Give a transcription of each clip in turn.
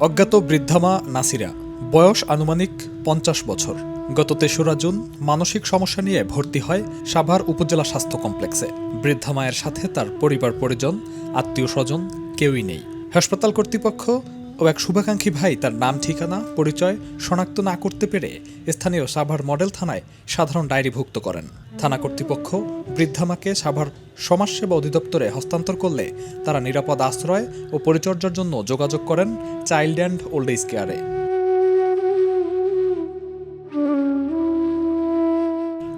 অজ্ঞাত বৃদ্ধামা নাসিরা, বয়স আনুমানিক পঞ্চাশ বছর। গত তেসরা জুন মানসিক সমস্যা নিয়ে ভর্তি হয় সাভার উপজেলা স্বাস্থ্য কমপ্লেক্সে। বৃদ্ধামায়ের সাথে তার পরিবার পরিজন আত্মীয় স্বজন কেউই নেই। হাসপাতাল কর্তৃপক্ষ ও এক শুভাকাঙ্ক্ষী ভাই তার নাম, ঠিকানা, পরিচয় শনাক্ত না করতে পেরে স্থানীয় সাভার মডেল থানায় সাধারণ ডায়েরিভুক্ত করেন। থানা কর্তৃপক্ষ বৃদ্ধামাকে সাভার সমাজসেবা অধিদপ্তরে হস্তান্তর করলে তারা নিরাপদ আশ্রয় ও পরিচর্যার জন্য যোগাযোগ করেন চাইল্ড অ্যান্ড ওল্ড এজ কেয়ারে।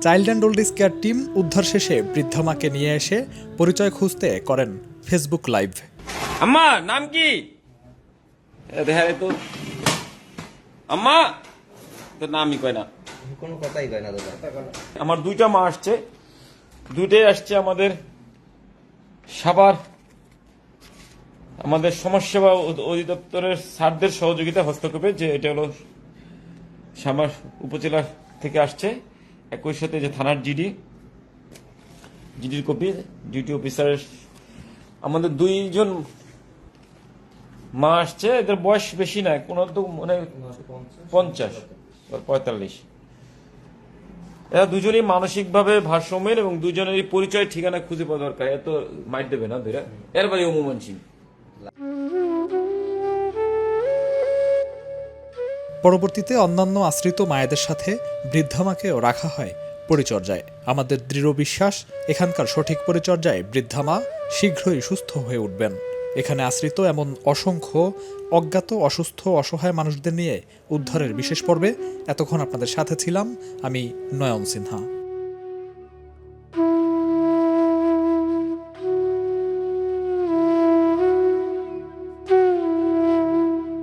Child and old age care team উদ্ধার শেষে বৃদ্ধামাকে নিয়ে এসে পরিচয় খুঁজতে করেন ফেসবুক লাইভ। আম্মা, নাম কি? দেখা তো আম্মা তোর নামই কয় না? কোনো কথাই কয় না দাদা। আমার দুইটা মা আসছে। দুইটাই আসছে আমাদের সাবার আমাদের সমাজসেবা অধ- অধিদপ্তরের স্যারদের সহযোগিতা হস্তক্ষেপে যে এটা হলো সামার উপজেলা থেকে আসছে। একই সাথে যে থানার জিডি জিডির কপি ডিউটি অফিসারের। আমাদের দুইজন মা আসছে এদের বয়স বেশি না কোন তো মানে পঞ্চাশ পঁয়তাল্লিশ এরা দুজনেই মানসিকভাবে ভারসাম্যের এবং দুজনেরই পরিচয় ঠিকানা খুঁজে পাওয়া দরকার এত মাইট দেবে না ধরে এর বাড়ি অমুমান সিং পরবর্তীতে অন্যান্য আশ্রিত মায়েদের সাথে বৃদ্ধামাকেও রাখা হয় পরিচর্যায়। আমাদের দৃঢ় বিশ্বাস, এখানকার সঠিক পরিচর্যায় বৃদ্ধামা শীঘ্রই সুস্থ হয়ে উঠবেন। এখানে আশ্রিত এমন অসংখ্য অজ্ঞাত, অসুস্থ, অসহায় মানুষদের নিয়ে উদ্ধারের বিশেষ পর্বে এতক্ষণ আপনাদের সাথে ছিলাম। আমি নয়ন সিনহা।